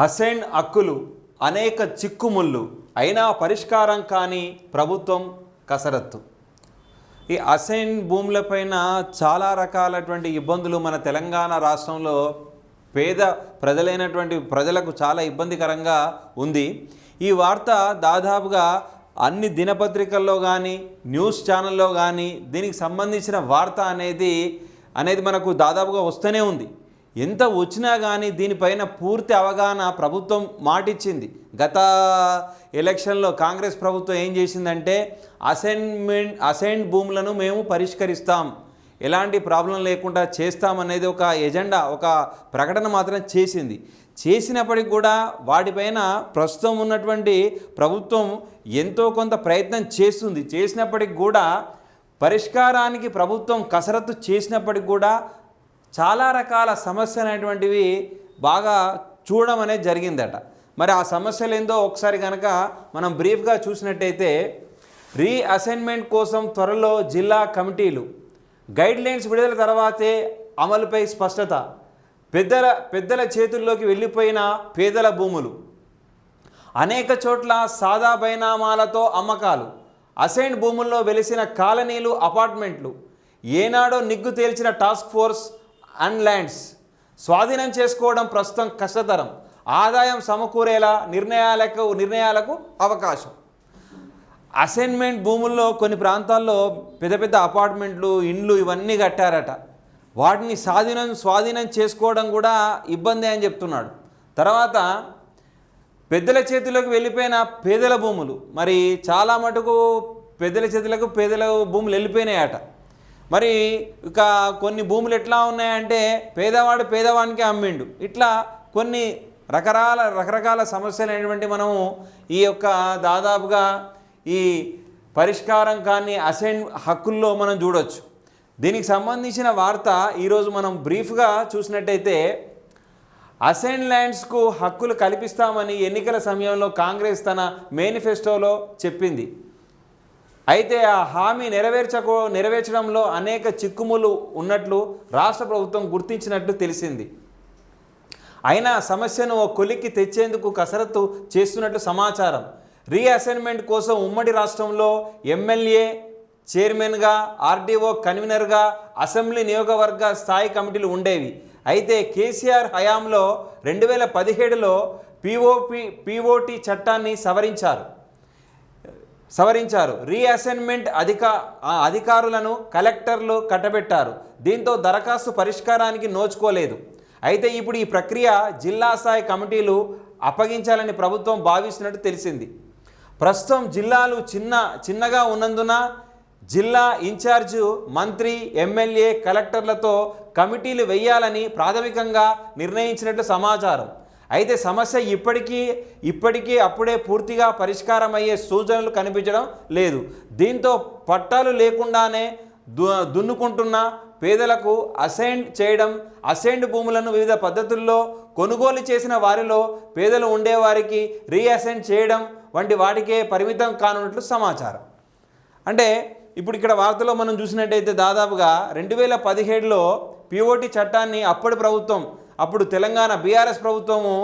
హసేన్ హక్కులు అనేక చిక్కుముళ్ళు అయినా పరిష్కారం కాని ప్రభుత్వం కసరత్తు. ఈ అసైన్ భూములపైన చాలా రకాలటువంటి ఇబ్బందులు మన తెలంగాణ రాష్ట్రంలో పేద ప్రజలైనటువంటి ప్రజలకు చాలా ఇబ్బందికరంగా ఉంది. ఈ వార్త దాదాపుగా అన్ని దినపత్రికల్లో కానీ న్యూస్ ఛానల్లో కానీ దీనికి సంబంధించిన వార్త అనేది అనేది మనకు దాదాపుగా వస్తూనే ఉంది. ఎంత వచ్చినా కానీ దీనిపైన పూర్తి అవగాహన ప్రభుత్వం మాటిచ్చింది. గత ఎలక్షన్లో కాంగ్రెస్ ప్రభుత్వం ఏం చేసిందంటే అసైన్మెంట్ అసైన్ భూములను మేము పరిష్కరిస్తాం. ఎలాంటి ప్రాబ్లం లేకుండా చేస్తామనేది ఒక ఎజెండా ఒక ప్రకటన మాత్రం చేసింది. చేసినప్పటికి కూడా వాటిపైన ప్రస్తుతం ఉన్నటువంటి ప్రభుత్వం ఎంతో కొంత ప్రయత్నం చేస్తుంది. చేసినప్పటికి కూడా పరిష్కారానికి ప్రభుత్వం కసరత్తు చేసినప్పటికి కూడా చాలా రకాల సమస్యలు అనేటువంటివి బాగా చూడడం అనేది జరిగిందట. మరి ఆ సమస్యలు ఏందో ఒకసారి కనుక మనం బ్రీఫ్గా చూసినట్టయితే రీఅసైన్మెంట్ కోసం త్వరలో జిల్లా కమిటీలు గైడ్లైన్స్ విడుదల తర్వాతే అమలుపై స్పష్టత పెద్దల పెద్దల చేతుల్లోకి వెళ్ళిపోయిన పేదల భూములు. అనేక చోట్ల సాదా బైనామాలతో అమ్మకాలు అసైన్ భూముల్లో వెలిసిన కాలనీలు అపార్ట్మెంట్లు ఏనాడో నిగ్గు తేల్చిన టాస్క్ ఫోర్స్ అండ్ ల్యాండ్స్. స్వాధీనం చేసుకోవడం ప్రస్తుతం కష్టతరం. ఆదాయం సమకూరేలా నిర్ణయాలకు నిర్ణయాలకు అవకాశం. అసైన్మెంట్ భూముల్లో కొన్ని ప్రాంతాల్లో పెద్ద పెద్ద అపార్ట్మెంట్లు ఇండ్లు ఇవన్నీ కట్టారట. వాటిని స్వాధీనం స్వాధీనం చేసుకోవడం కూడా ఇబ్బంది అని చెప్తున్నాడు. తర్వాత పెద్దల చేతిలోకి వెళ్ళిపోయిన పేదల భూములు. మరి చాలా మటుకు పెద్దల చేతులకు పేదల భూములు వెళ్ళిపోయినాయట. మరి ఇక కొన్ని భూములు ఎట్లా ఉన్నాయంటే పేదవాడు పేదవానికి అమ్మిండు. ఇట్లా కొన్ని రకరాల రకరకాల సమస్యలు అనేటువంటి మనము ఈ యొక్క దాదాపుగా ఈ పరిష్కారం కానీ అసైన్ హక్కుల్లో మనం చూడొచ్చు. దీనికి సంబంధించిన వార్త ఈరోజు మనం బ్రీఫ్గా చూసినట్టయితే అసైన్ ల్యాండ్స్కు హక్కులు కల్పిస్తామని ఎన్నికల సమయంలో కాంగ్రెస్ తన మేనిఫెస్టోలో చెప్పింది. అయితే ఆ హామీ నెరవేర్చకో నెరవేర్చడంలో అనేక చిక్కుములు ఉన్నట్లు రాష్ట్ర ప్రభుత్వం గుర్తించినట్లు తెలిసింది. అయినా సమస్యను ఓ కొలిక్కి తెచ్చేందుకు కసరత్తు చేస్తున్నట్లు సమాచారం. రీఅసైన్మెంట్ కోసం ఉమ్మడి రాష్ట్రంలో ఎమ్మెల్యే చైర్మన్గా ఆర్డీఓ కన్వీనర్గా అసెంబ్లీ నియోగవర్గ స్థాయి కమిటీలు ఉండేవి. అయితే కేసీఆర్ హయాంలో రెండు వేల పదిహేడులో పీఓపి పీఓటీ చట్టాన్ని సవరించారు. సవరించారు. రీఅసైన్మెంట్ అధిక అధికారులను కలెక్టర్లు కట్టబెట్టారు. దీంతో దరఖాస్తు పరిష్కారానికి నోచుకోలేదు. అయితే ఇప్పుడు ఈ ప్రక్రియ జిల్లా స్థాయి కమిటీలు అప్పగించాలని ప్రభుత్వం భావిస్తున్నట్టు తెలిసింది. ప్రస్తుతం జిల్లాలు చిన్న చిన్నగా ఉన్నందున జిల్లా ఇన్ఛార్జు మంత్రి ఎమ్మెల్యే కలెక్టర్లతో కమిటీలు వేయాలని ప్రాథమికంగా నిర్ణయించినట్లు సమాచారం. అయితే సమస్య ఇప్పటికీ ఇప్పటికీ అప్పుడే పూర్తిగా పరిష్కారం అయ్యే సూచనలు కనిపించడం లేదు. దీంతో పట్టాలు లేకుండానే దు దున్నుకుంటున్న పేదలకు అసైన్ చేయడం అసైన్డ్ భూములను వివిధ పద్ధతుల్లో కొనుగోలు చేసిన వారిలో పేదలు ఉండేవారికి రీఅసైన్ చేయడం వంటి వాటికే పరిమితం కానున్నట్లు సమాచారం. అంటే ఇప్పుడు ఇక్కడ వార్తలో మనం చూసినట్టయితే దాదాపుగా రెండు వేల పదిహేడులో పిఓటి చట్టాన్ని అప్పటి ప్రభుత్వం అప్పుడు తెలంగాణ బీఆర్ఎస్ ప్రభుత్వము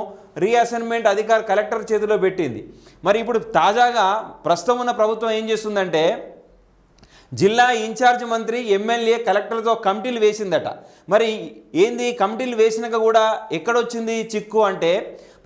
రీఅసైన్మెంట్ అధికార కలెక్టర్ చేతిలో పెట్టింది. మరి ఇప్పుడు తాజాగా ప్రస్తుతం ఉన్న ప్రభుత్వం ఏం చేస్తుందంటే జిల్లా ఇన్ఛార్జ్ మంత్రి ఎమ్మెల్యే కలెక్టర్తో కమిటీలు వేసిందట. మరి ఏంది కమిటీలు వేసినాక కూడా ఎక్కడొచ్చింది చిక్కు అంటే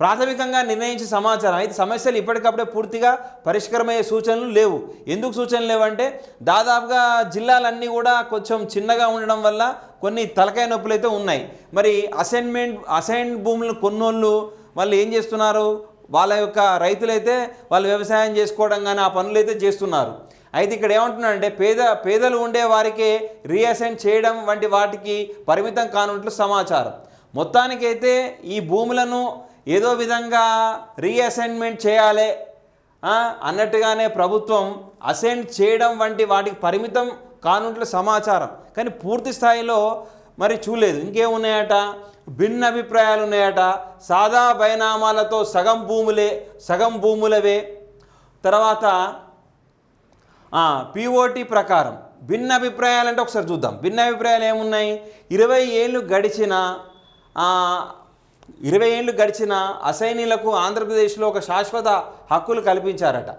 ప్రాథమికంగా నిర్ణయించే సమాచారం అయితే సమస్యలు ఇప్పటికప్పుడే పూర్తిగా పరిష్కారమయ్యే సూచనలు లేవు. ఎందుకు సూచనలు లేవంటే దాదాపుగా జిల్లాలన్నీ కూడా కొంచెం చిన్నగా ఉండడం వల్ల కొన్ని తలకాయ నొప్పులు అయితే ఉన్నాయి. మరి అసైన్మెంట్ అసైన్ భూములు కొన్నోళ్ళు వాళ్ళు ఏం చేస్తున్నారు? వాళ్ళ యొక్క రైతులైతే వాళ్ళు వ్యవసాయం చేసుకోవడం కానీ ఆ పనులు అయితే చేస్తున్నారు. అయితే ఇక్కడ ఏమంటున్నారంటే పేద పేదలు ఉండే వారికే రీఅసైన్ చేయడం వంటి వాటికి పరిమితం కానున్నట్లు సమాచారం. మొత్తానికైతే ఈ భూములను ఏదో విధంగా రీఅసైన్మెంట్ చేయాలి అన్నట్టుగానే ప్రభుత్వం అసైన్ చేయడం వంటి వాటికి పరిమితం కానుంట్ల సమాచారం. కానీ పూర్తి స్థాయిలో మరి చూడలేదు. ఇంకేమున్నాయట? భిన్న అభిప్రాయాలు ఉన్నాయట సాదా బైనామాలతో సగం భూములే సగం భూములవే. తర్వాత పిఓటి ప్రకారం భిన్న అభిప్రాయాలు అంటే ఒకసారి చూద్దాం. భిన్న అభిప్రాయాలు ఏమున్నాయి? ఇరవై ఏళ్ళు గడిచిన ఇరవై ఏళ్ళు గడిచిన అసైనీలకు ఆంధ్రప్రదేశ్లో ఒక శాశ్వత హక్కులు కల్పించారట.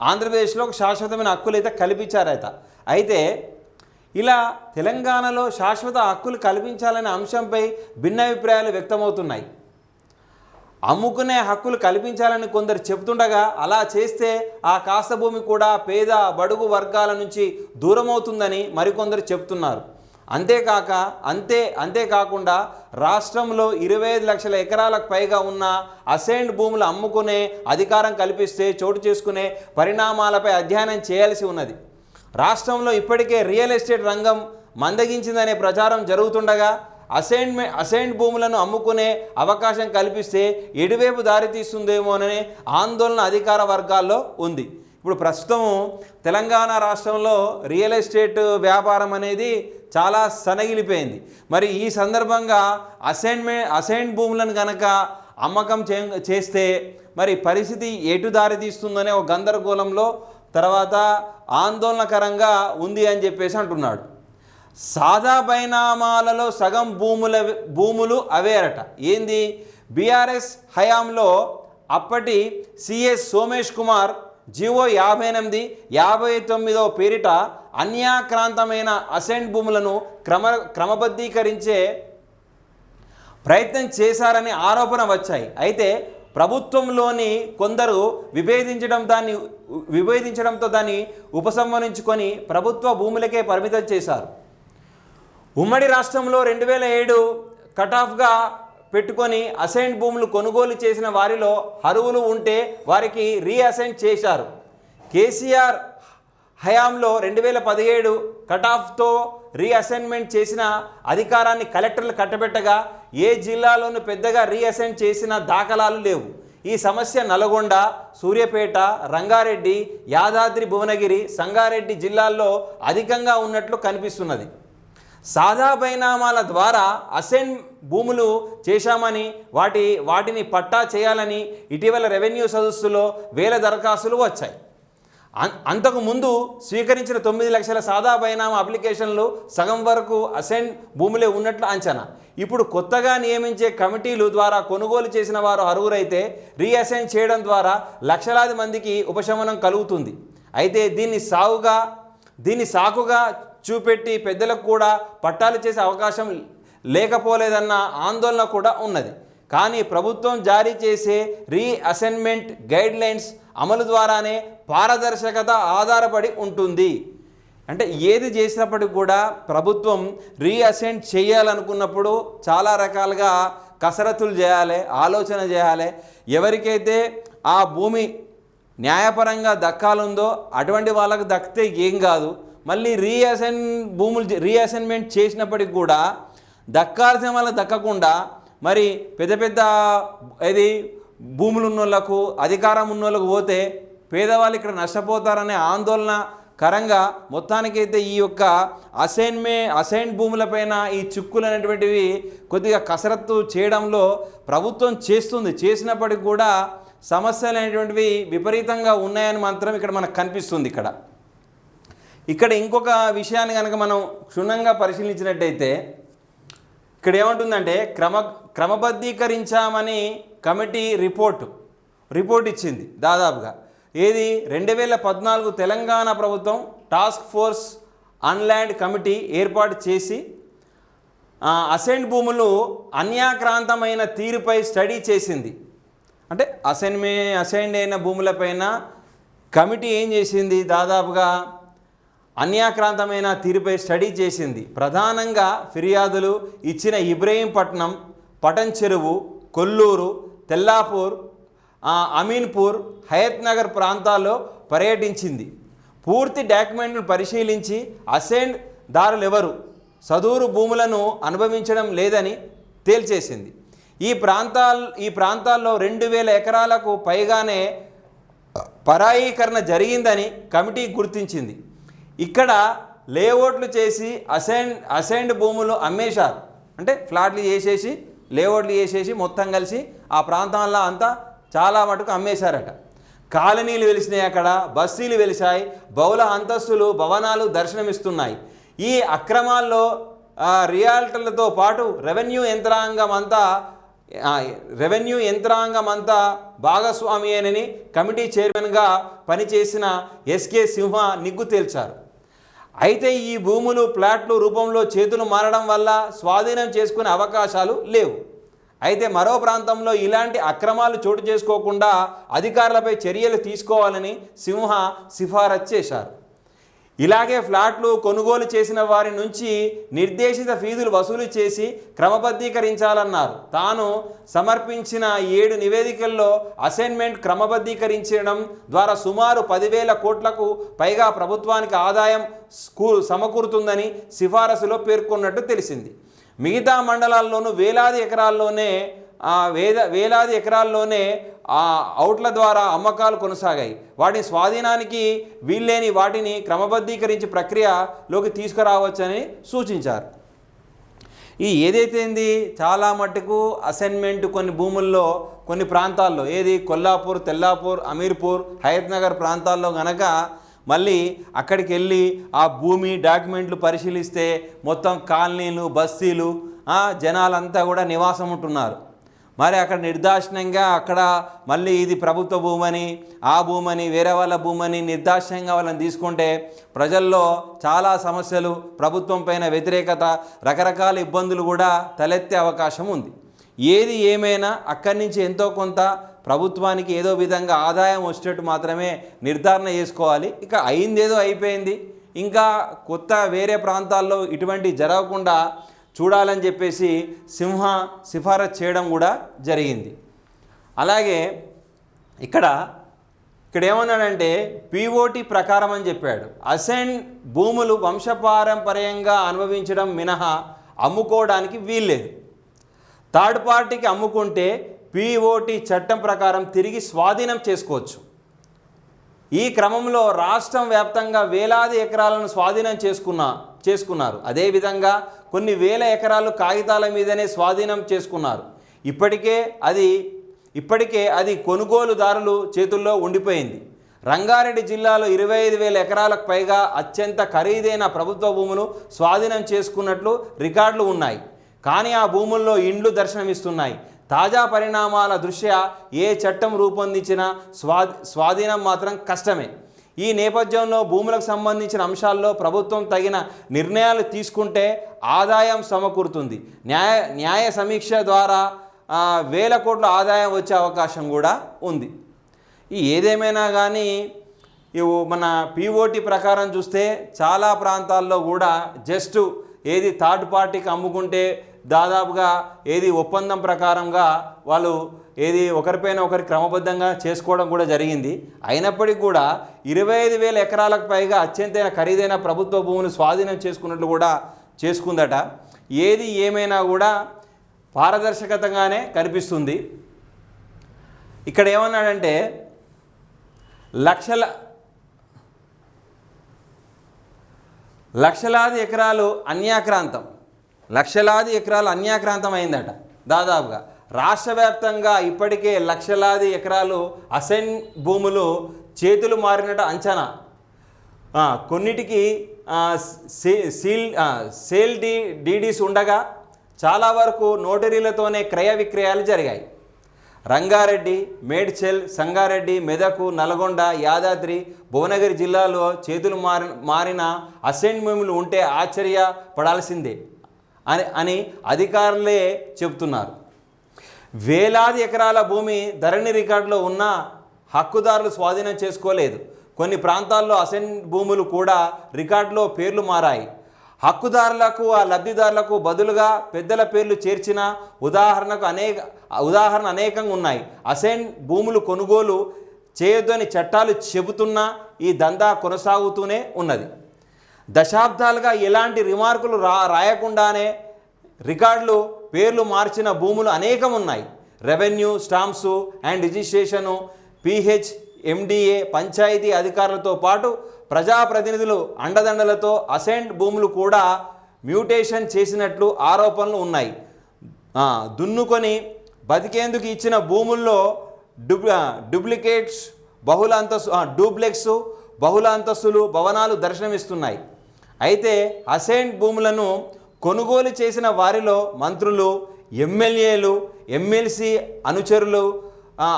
ఆంధ్రప్రదేశ్లో ఒక శాశ్వతమైన హక్కులు అయితే కల్పించారట. అయితే ఇలా తెలంగాణలో శాశ్వత హక్కులు కల్పించాలనే అంశంపై భిన్నాభిప్రాయాలు వ్యక్తమవుతున్నాయి. అమ్ముకునే హక్కులు కల్పించాలని కొందరు చెబుతుండగా అలా చేస్తే ఆ కాస్త భూమి కూడా పేద బడుగు వర్గాల నుంచి దూరమవుతుందని మరికొందరు చెబుతున్నారు. అంతేకాక అంతే అంతేకాకుండా రాష్ట్రంలో ఇరవై ఐదు లక్షల ఎకరాలకు పైగా ఉన్న అసైన్డ్ భూములు అమ్ముకునే అధికారం కల్పిస్తే చోటు చేసుకునే పరిణామాలపై అధ్యయనం చేయాల్సి ఉన్నది. రాష్ట్రంలో ఇప్పటికే రియల్ ఎస్టేట్ రంగం మందగించిందనే ప్రచారం జరుగుతుండగా అసైన్మె అసైన్డ్ భూములను అమ్ముకునే అవకాశం కల్పిస్తే ఎటువైపు దారితీస్తుందేమోననే ఆందోళన అధికార వర్గాల్లో ఉంది. ఇప్పుడు ప్రస్తుతం తెలంగాణ రాష్ట్రంలో రియల్ ఎస్టేట్ వ్యాపారం అనేది చాలా సనగిలిపోయింది. మరి ఈ సందర్భంగా అసైన్మెంట్ అసైన్ భూములను కనుక అమ్మకం చే చేస్తే మరి పరిస్థితి ఎటు దారి తీస్తుందనే ఒక గందరగోళంలో తర్వాత ఆందోళనకరంగా ఉంది అని చెప్పేసి అంటున్నాడు. సాదా బైనామాలలో సగం భూముల భూములు అవేరట ఏంది? బీఆర్ఎస్ హయాంలో అప్పటి సిఎస్ సోమేష్ కుమార్ జీవో యాభై ఎనిమిది యాభై తొమ్మిదో పేరిట అన్యాక్రాంతమైన అసెంట్ భూములను క్రమ క్రమబద్ధీకరించే ప్రయత్నం చేశారని ఆరోపణ వచ్చాయి. అయితే ప్రభుత్వంలోని కొందరు విభేదించడం దాన్ని విభేదించడంతో దాన్ని ఉపసంహరించుకొని ప్రభుత్వ భూములకే పరిమితం చేశారు. ఉమ్మడి రాష్ట్రంలో రెండు వేల ఏడు కటాఫ్గా పెట్టుకొని అసైన్ భూములు కొనుగోలు చేసిన వారిలో అరువులు ఉంటే వారికి రీఅసైన్ చేశారు. కేసీఆర్ హయాంలో రెండు వేల పదిహేడు కటాఫ్తో రీఅసైన్మెంట్ చేసిన అధికారాన్ని కలెక్టర్లు కట్టబెట్టగా ఏ జిల్లాలోనూ పెద్దగా రీఅసైన్ చేసిన దాఖలాలు లేవు. ఈ సమస్య నల్గొండ సూర్యాపేట రంగారెడ్డి యాదాద్రి భువనగిరి సంగారెడ్డి జిల్లాల్లో అధికంగా ఉన్నట్లు కనిపిస్తున్నది. సాదా బైనామాల ద్వారా అసైన్ భూములు చేశామని వాటి వాటిని పట్టా చేయాలని ఇటీవల రెవెన్యూ సదస్సులో వేల దరఖాస్తులు వచ్చాయి. అన్- అంతకు ముందు స్వీకరించిన తొమ్మిది లక్షల సాదా బైనామా అప్లికేషన్లు సగం వరకు అసెన్ భూములే ఉన్నట్లు అంచనా. ఇప్పుడు కొత్తగా నియమించే కమిటీలు ద్వారా కొనుగోలు చేసిన వారు అరువురైతే రీఅసైన్ చేయడం ద్వారా లక్షలాది మందికి ఉపశమనం కలుగుతుంది. అయితే దీన్ని సాగుగా దీన్ని సాకుగా చూపెట్టి పెద్దలకు కూడా పట్టాలు చేసే అవకాశం లేకపోలేదన్న ఆందోళన కూడా ఉన్నది. కానీ ప్రభుత్వం జారీ చేసే రీఅసైన్మెంట్ గైడ్ లైన్స్ అమలు ద్వారానే పారదర్శకత ఆధారపడి ఉంటుంది. అంటే ఏది చేసినప్పటికి కూడా ప్రభుత్వం రీఅసైన్ చేయాలనుకున్నప్పుడు చాలా రకాలుగా కసరత్తులు చేయాలి ఆలోచన చేయాలి. ఎవరికైతే ఆ భూమి న్యాయపరంగా దక్కాలుందో అటువంటి వాళ్ళకు దక్కితే ఏం కాదు. మళ్ళీ రీఅసైన్ భూములు రీఅసైన్మెంట్ చేసినప్పటికి కూడా దక్కాల్సిన వాళ్ళకి దక్కకుండా మరి పెద్ద పెద్ద ఇది భూములు ఉన్నోళ్ళకు అధికారం ఉన్నోళ్ళకు పోతే పేదవాళ్ళు ఇక్కడ నష్టపోతారనే ఆందోళన కరంగా మొత్తానికైతే ఈ యొక్క అసైన్మే అసైన్ భూములపైన ఈ చిక్కులు అనేటువంటివి కొద్దిగా కసరత్తు చేయడంలో ప్రభుత్వం చేస్తుంది. చేసినప్పటికి కూడా సమస్యలు అనేటువంటివి విపరీతంగా ఉన్నాయని మాత్రం ఇక్కడ మనకు కనిపిస్తుంది ఇక్కడ. ఇక్కడ ఇంకొక విషయాన్ని కనుక మనం క్షుణ్ణంగా పరిశీలించినట్టయితే ఇక్కడ ఏమంటుందంటే క్రమ క్రమబద్ధీకరించామని కమిటీ రిపోర్టు రిపోర్ట్ ఇచ్చింది దాదాపుగా. ఏది? రెండు వేల పద్నాలుగు తెలంగాణ ప్రభుత్వం టాస్క్ ఫోర్స్ అన్ల్యాండ్ కమిటీ ఏర్పాటు చేసి అసెంట్ భూములు అన్యాక్రాంతమైన తీరుపై స్టడీ చేసింది. అంటే అసైన్మే అసైన్డ్ అయిన భూములపైన కమిటీ ఏం చేసింది? దాదాపుగా అన్యాక్రాంతమైన తీరుపై స్టడీ చేసింది. ప్రధానంగా ఫిర్యాదులు ఇచ్చిన ఇబ్రహీంపట్నం పటన్ చెరువు కొల్లూరు తెల్లాపూర్ అమీన్పూర్ హయత్ నగర్ ప్రాంతాల్లో పర్యటించింది. పూర్తి డాక్యుమెంట్ను పరిశీలించి అసెండ్ దారులు ఎవరు సదూరు భూములను అనుభవించడం లేదని తేల్చేసింది. ఈ ప్రాంతాల్ ఈ ప్రాంతాల్లో రెండు వేల ఎకరాలకు పైగానే పరాయీకరణ జరిగిందని కమిటీ గుర్తించింది. ఇక్కడ లేఅవుట్లు చేసి అసైన్ అసైన్డ్ భూములు అమ్మేశారు. అంటే ఫ్లాట్లు చేసేసి లేఅవుట్లు చేసేసి మొత్తం కలిసి ఆ ప్రాంతాల్లో అంతా చాలా మటుకు అమ్మేశారట. కాలనీలు వెలిసినాయి అక్కడ బస్తీలు వెలిశాయి బహుళ అంతస్తులు భవనాలు దర్శనమిస్తున్నాయి. ఈ అక్రమాల్లో రియాల్టర్లతో పాటు రెవెన్యూ యంత్రాంగం అంతా రెవెన్యూ యంత్రాంగం అంతా భాగస్వామియేనని కమిటీ చైర్మన్గా పనిచేసిన ఎస్కే సింహ నిగ్గు తేల్చారు. అయితే ఈ భూములు ప్లాట్లు రూపంలో చేతులు మారడం వల్ల స్వాధీనం చేసుకునే అవకాశాలు లేవు. అయితే మరో ప్రాంతంలో ఇలాంటి అక్రమాలు చోటు చేసుకోకుండా అధికారులపై చర్యలు తీసుకోవాలని సింహ సిఫారసు చేశారు. ఇలాగే ఫ్లాట్లు కొనుగోలు చేసిన వారి నుంచి నిర్దేశిత ఫీజులు వసూలు చేసి క్రమబద్ధీకరించాలన్నారు. తాను సమర్పించిన ఏడు నివేదికల్లో అసైన్మెంట్ క్రమబద్ధీకరించడం ద్వారా సుమారు పదివేల కోట్లకు పైగా ప్రభుత్వానికి ఆదాయం సమకూరుతుందని సిఫారసులో పేర్కొన్నట్టు తెలిసింది. మిగతా మండలాల్లోనూ వేలాది ఎకరాల్లోనే వేద వేలాది ఎకరాల్లోనే ఆ అవుట్ల ద్వారా అమ్మకాలు కొనసాగాయి. వాటిని స్వాధీనానికి వీల్లేని వాటిని క్రమబద్ధీకరించి ప్రక్రియలోకి తీసుకురావచ్చని సూచించారు. ఈ ఏదైతే చాలా మట్టుకు అసైన్మెంట్ కొన్ని భూముల్లో కొన్ని ప్రాంతాల్లో ఏది కొల్లాపూర్ తెల్లాపూర్ అమీర్పూర్ హయత్ నగర్ ప్రాంతాల్లో గనక మళ్ళీ అక్కడికి వెళ్ళి ఆ భూమి డాక్యుమెంట్లు పరిశీలిస్తే మొత్తం కాలనీలు బస్తీలు జనాలంతా కూడా నివాసం ఉంటున్నారు. మరి అక్కడ నిర్దాక్షిణ్యంగా అక్కడ మళ్ళీ ఇది ప్రభుత్వ భూమని ఆ భూమని వేరే వాళ్ళ భూమని నిర్దాక్షిణ్యంగా వాళ్ళని తీసుకుంటే ప్రజల్లో చాలా సమస్యలు ప్రభుత్వం పైన వ్యతిరేకత రకరకాల ఇబ్బందులు కూడా తలెత్తే అవకాశం ఉంది. ఏది ఏమైనా అక్కడి నుంచి ఎంతో కొంత ప్రభుత్వానికి ఏదో విధంగా ఆదాయం వచ్చేటట్టు మాత్రమే నిర్ధారణ చేసుకోవాలి. ఇక అయిందేదో అయిపోయింది. ఇంకా కొత్త వేరే ప్రాంతాల్లో ఇటువంటి జరగకుండా చూడాలని చెప్పేసి సింహ సిఫారసు చేయడం కూడా జరిగింది. అలాగే ఇక్కడ ఇక్కడ ఏమన్నాడంటే పీఓటీ ప్రకారం అని చెప్పాడు. అసెన్ భూములు వంశపారంపర్యంగా అనుభవించడం మినహా అమ్ముకోవడానికి వీల్లేదు. థర్డ్ పార్టీకి అమ్ముకుంటే పీఓటీ చట్టం ప్రకారం తిరిగి స్వాధీనం చేసుకోవచ్చు. ఈ క్రమంలో రాష్ట్రం వ్యాప్తంగా వేలాది ఎకరాలను స్వాధీనం చేసుకున్న చేసుకున్నారు. అదేవిధంగా కొన్ని వేల ఎకరాలు కాగితాల మీదనే స్వాధీనం చేసుకున్నారు. ఇప్పటికే అది ఇప్పటికే అది కొనుగోలుదారులు చేతుల్లో ఉండిపోయింది. రంగారెడ్డి జిల్లాలో ఇరవై ఐదు వేల ఎకరాలకు పైగా అత్యంత ఖరీదైన ప్రభుత్వ భూములు స్వాధీనం చేసుకున్నట్లు రికార్డులు ఉన్నాయి. కానీ ఆ భూముల్లో ఇండ్లు దర్శనమిస్తున్నాయి. తాజా పరిణామాల దృష్ట్యా ఏ చట్టం రూపొందించినా స్వా స్వాధీనం మాత్రం కష్టమే. ఈ నేపథ్యంలో భూములకు సంబంధించిన అంశాల్లో ప్రభుత్వం తగిన నిర్ణయాలు తీసుకుంటే ఆదాయం సమకూరుతుంది. న్యాయ న్యాయ సమీక్ష ద్వారా వేల కోట్ల ఆదాయం వచ్చే అవకాశం కూడా ఉంది. ఈ ఏదేమైనా కానీ ఇవి మన పీఓటీ ప్రకారం చూస్తే చాలా ప్రాంతాల్లో కూడా జస్ట్ ఏది థర్డ్ పార్టీకి అమ్ముకుంటే దాదాపుగా ఏది ఒప్పందం ప్రకారంగా వాళ్ళు ఏది ఒకరిపైన ఒకరి క్రమబద్ధంగా చేసుకోవడం కూడా జరిగింది. అయినప్పటికీ కూడా ఇరవై ఐదు వేల ఎకరాలకు పైగా అత్యంత ఖరీదైన ప్రభుత్వ భూములు స్వాధీనం చేసుకున్నట్లు కూడా చేసుకుందట. ఏది ఏమైనా కూడా పారదర్శకతంగానే కనిపిస్తుంది. ఇక్కడ ఏమన్నాడంటే లక్షల లక్షలాది ఎకరాలు అన్యాక్రాంతం. లక్షలాది ఎకరాలు అన్యాక్రాంతం అయిందట దాదాపుగా. రాష్ట్ర వ్యాప్తంగా ఇప్పటికే లక్షలాది ఎకరాలు అసైన్ భూములు చేతులు మారినట అంచనా. కొన్నిటికి సీల్ సేల్ డీ డీడీస్ ఉండగా చాలా వరకు నోటరీలతోనే క్రయ విక్రయాలు జరిగాయి. రంగారెడ్డి మేడ్చల్ సంగారెడ్డి మెదకు నల్గొండ యాదాద్రి భువనగిరి జిల్లాలో చేతులు మారి మారిన అసైన్మెంట్లు ఉంటే ఆశ్చర్యపడాల్సిందే. అని అని అధికారులే చెబుతున్నారు. వేలాది ఎకరాల భూమి ధరణి రికార్డులో ఉన్న హక్కుదారులు స్వాధీనం చేసుకోలేదు. కొన్ని ప్రాంతాల్లో అసైన్ భూములు కూడా రికార్డులో పేర్లు మారాయి. హక్కుదారులకు ఆ లబ్ధిదారులకు బదులుగా పెద్దల పేర్లు చేర్చిన ఉదాహరణకు అనేక ఉదాహరణ అనేకంగా ఉన్నాయి. అసైన్ భూములు కొనుగోలు చేయొద్దని చట్టాలు చెబుతున్నా ఈ దందా కొనసాగుతూనే ఉన్నది. దశాబ్దాలుగా ఎలాంటి రిమార్కులు రా రాయకుండానే రికార్డులు పేర్లు మార్చిన భూములు అనేకం ఉన్నాయి revenue stamps and registration PH MDA panchayat అధికారులతో పాటు ప్రజాప్రతినిధులు అండదండలతో అసెంట్ భూములు కూడా మ్యూటేషన్ చేసినట్లు ఆరోపణలు ఉన్నాయి. దున్నుకొని బతికేందుకు ఇచ్చిన భూముల్లో డూప్ డూప్లికేట్స్ బహుళ అంతస్తు డూప్లెక్స్ బహుళ అంతస్తులు భవనాలు దర్శనమిస్తున్నాయి. అయితే అసైన్ భూములను కొనుగోలు చేసిన వారిలో మంత్రులు ఎమ్మెల్యేలు ఎమ్మెల్సీ అనుచరులు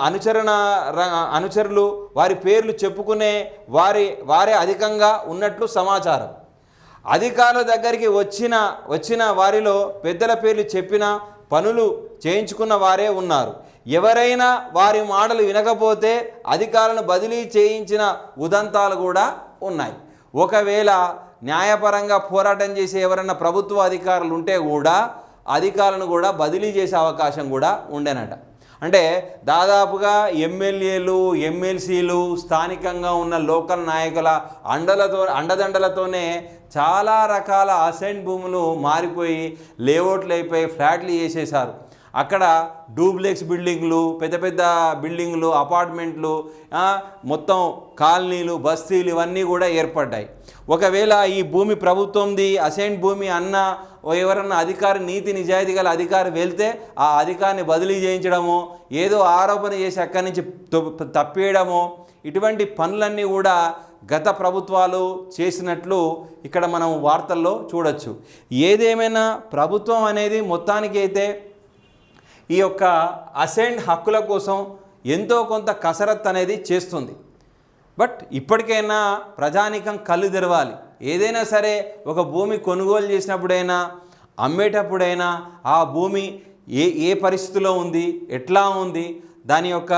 అనుచరణ అనుచరులు వారి పేర్లు చెప్పుకునే వారి వారే అధికంగా ఉన్నట్లు సమాచారం. అధికారుల దగ్గరికి వచ్చిన వచ్చిన వారిలో పెద్దల పేర్లు చెప్పిన పనులు చేయించుకున్న వారే ఉన్నారు. ఎవరైనా వారి మాటలు వినకపోతే అధికారులను బదిలీ చేయించిన ఉదంతాలు కూడా ఉన్నాయి. ఒకవేళ న్యాయపరంగా పోరాటం చేసే ఎవరైనా ప్రభుత్వ అధికారులు ఉంటే కూడా అధికారులను కూడా బదిలీ చేసే అవకాశం కూడా ఉండేనట. అంటే దాదాపుగా ఎమ్మెల్యేలు ఎమ్మెల్సీలు స్థానికంగా ఉన్న లోకల్ నాయకుల అండలతో అండదండలతోనే చాలా రకాల అసైన్ భూములు మారిపోయి లేఅవుట్లు అయిపోయి ఫ్లాట్లు చేసేశారు. అక్కడ డూప్లెక్స్ బిల్డింగ్లు పెద్ద పెద్ద బిల్డింగ్లు అపార్ట్మెంట్లు మొత్తం కాలనీలు బస్తీలు ఇవన్నీ కూడా ఏర్పడ్డాయి. ఒకవేళ ఈ భూమి ప్రభుత్వంది అసైన్ భూమి అన్న ఎవరన్నా అధికారి నీతి నిజాయితీ గల అధికారి వెళ్తే ఆ అధికారిని బదిలీ చేయించడము ఏదో ఆరోపణ చేసి అక్కడి నుంచి తొ- తప్పేయడము ఇటువంటి పనులన్నీ కూడా గత ప్రభుత్వాలు చేసినట్లు ఇక్కడ మనం వార్తల్లో చూడొచ్చు. ఏదేమైనా ప్రభుత్వం అనేది మొత్తానికైతే ఈ యొక్క అసెండ్ హక్కుల కోసం ఎంతో కొంత కసరత్ అనేది చేస్తుంది. బట్ ఇప్పటికైనా ప్రజానికం కళ్ళు తెరవాలి. ఏదైనా సరే ఒక భూమి కొనుగోలు చేసినప్పుడైనా అమ్మేటప్పుడైనా ఆ భూమి ఏ ఏ పరిస్థితిలో ఉంది ఎట్లా ఉంది దాని యొక్క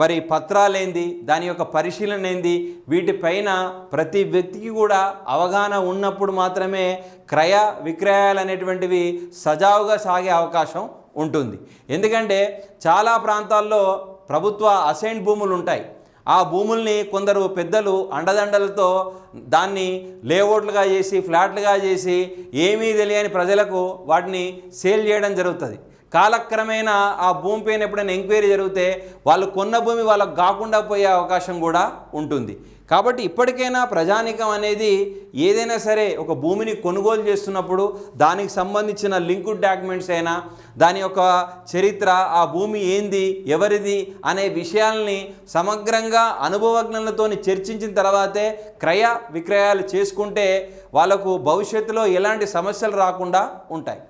మరి పత్రాలేంది దాని యొక్క పరిశీలన ఏంది వీటిపైన ప్రతి వ్యక్తికి కూడా అవగాహన ఉన్నప్పుడు మాత్రమే క్రయ విక్రయాలు అనేటువంటివి సజావుగా సాగే అవకాశం ఉంటుంది. ఎందుకంటే చాలా ప్రాంతాల్లో ప్రభుత్వ అసైన్ భూములు ఉంటాయి. ఆ భూముల్ని కొందరు పెద్దలు అండదండలతో దాన్ని లేఅవుట్లుగా చేసి ఫ్లాట్లుగా చేసి ఏమీ తెలియని ప్రజలకు వాటిని సేల్ చేయడం జరుగుతుంది. కాలక్రమేణా ఆ భూమి పైన ఎప్పుడైనా ఎంక్వైరీ జరిగితే వాళ్ళు కొన్న భూమి వాళ్ళకు కాకుండా పోయే అవకాశం కూడా ఉంటుంది. కాబట్టి ఇప్పటికైనా ప్రజానికం అనేది ఏదైనా సరే ఒక భూమిని కొనుగోలు చేస్తున్నప్పుడు దానికి సంబంధించిన లింకుడ్ డాక్యుమెంట్స్ అయినా దాని యొక్క చరిత్ర ఆ భూమి ఏంది ఎవరిది అనే విషయాల్ని సమగ్రంగా అనుభవజ్ఞులతో చర్చించిన తర్వాతే క్రయ విక్రయాలు చేసుకుంటే వాళ్ళకు భవిష్యత్తులో ఎలాంటి సమస్యలు రాకుండా ఉంటాయి.